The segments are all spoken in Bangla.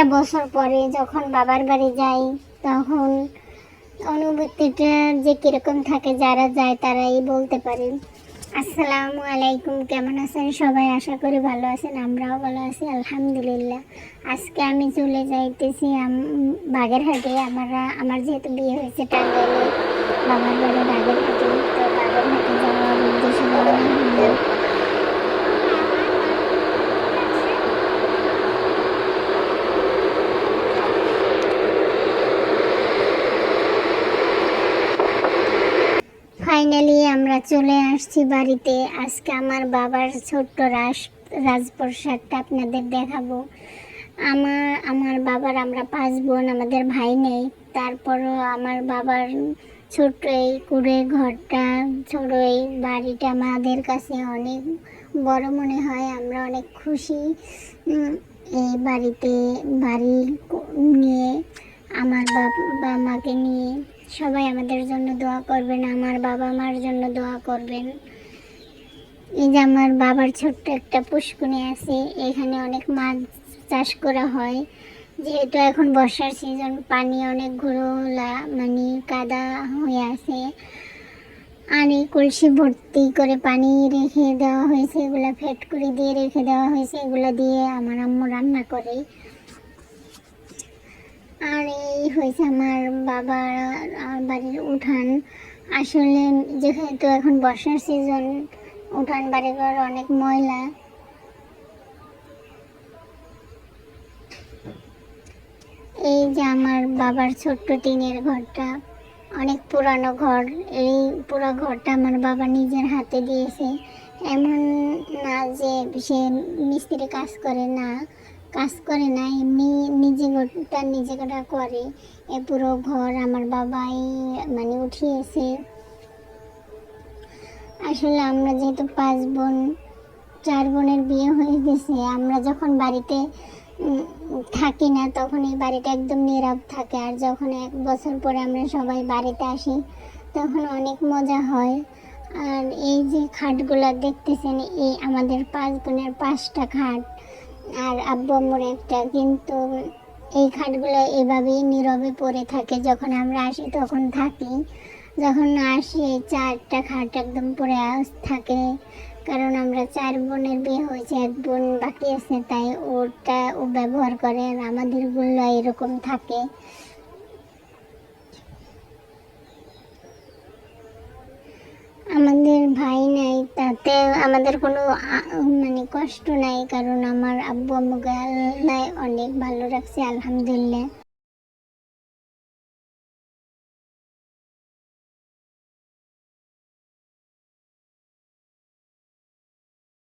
একটা বছর পরে যখন বাবার বাড়ি যাই, তখন অনুভূতিটা যে কীরকম থাকে, যারা যায় তারাই বলতে পারে। আসসালামু আলাইকুম, কেমন আছেন সবাই? আশা করি ভালো আছেন, আমরাও ভালো আছি, আলহামদুলিল্লাহ। আজকে আমি চলে যাইতেছি বাগেরহাটে। আমরা, আমার যেহেতু বিয়ে হয়েছে টাঙ্গাইলে বাবার বাড়ি বাগেরহাটে। ফাইনালি আমরা চলে আসছি বাড়িতে। আজকে আমার বাবার ছোট্ট রাজ রাজপ্রসাদটা আপনাদের দেখাবো। আমার আমার বাবার আমরা পাঁচ বোন, আমাদের ভাই নেই। তারপরও আমার বাবার ছোট্ট এই কুড়ে ঘরটা, ছোট এই বাড়িটা আমাদের কাছে অনেক বড় মনে হয়। আমরা অনেক খুশি এই বাড়িতে বাড়ি নিয়ে, আমার বাবা মাকে নিয়ে। সবাই আমাদের জন্য দোয়া করবেন, আমার বাবা মার জন্য দোয়া করবেন। এই যে আমার বাবার ছোট্ট একটা পুষ্কুনি আছে এখানে অনেক মাছ চাষ করা হয়। যেহেতু এখন বর্ষার সিজন পানি অনেক ঘোরলা মানে কাদা হয়ে আছে। আর এই কলসি ভর্তি করে পানি রেখে দেওয়া হয়েছে, এগুলো ফেট করে দিয়ে রেখে দেওয়া হয়েছে, এগুলো দিয়ে আমার আম্মু রান্না করে। হয়েছে আমার বাবার বাড়ির উঠান। আসলে যেহেতু এখন বর্ষার সিজন উঠান বাড়িঘর অনেক ময়লা। এই যে আমার বাবার ছোট্ট টিনের ঘরটা, অনেক পুরানো ঘর। এই পুরো ঘরটা আমার বাবা নিজের হাতে দিয়েছে। এমন না যে সে মিস্ত্রি কাজ করে না। কাজ করে না এমনি নিজে গোটা নিজে গোটা করে। এ পুরো ঘর আমার বাবাই মানে উঠিয়েছে। আসলে আমরা যেহেতু পাঁচ বোন, চার বোনের বিয়ে হয়ে গেছে, আমরা যখন বাড়িতে থাকি না, তখন এই বাড়িটা একদম নীরব থাকে। আর যখন এক বছর পরে আমরা সবাই বাড়িতে আসি, তখন অনেক মজা হয়। আর এই যে খাটগুলো দেখতেছেন, এই আমাদের পাঁচ বোনের পাঁচটা খাট। আর আব্বু আম্মুর একটা, কিন্তু এই খাটগুলো এভাবেই নীরবে পড়ে থাকে। যখন আমরা আসি তখন থাকি। যখন না আসি এই চারটা খাট একদম পড়ে থাকে। কারণ আমরা চার বোনের বিয়ে হয়েছে, এক বোন বাকি আছে, তাই ওটা ও ব্যবহার করে আর আমাদেরগুলো এরকম থাকে। আমাদের ভাই নাই, তাতে আমাদের কোনো মানে কষ্ট নাই, কারণ আমার আব্বু আম্মুকে অনেক ভালো রাখছে, আলহামদুলিল্লাহ।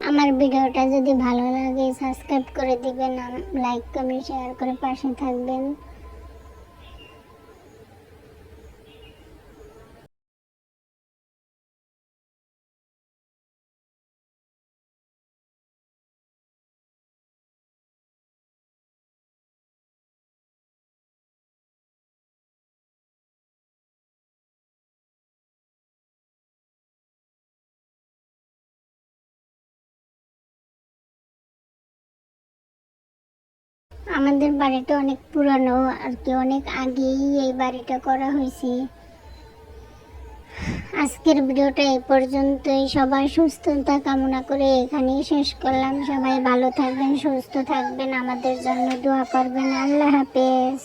আমার ভিডিওটা যদি ভালো লাগে, সাবস্ক্রাইব করে দিবেন লাইক কমেন্ট শেয়ার করে পাশে থাকবেন। আমাদের বাড়িটা অনেক পুরানো আর কি, অনেক আগেই এই বাড়িটা করা হয়েছে। আজকের ভিডিওটা এই পর্যন্তই। সবাই সুস্থতা কামনা করে এখানেই শেষ করলাম। সবাই ভালো থাকবেন, সুস্থ থাকবেন। আমাদের জন্য দোয়া করবেন। আল্লাহ হাফেজ।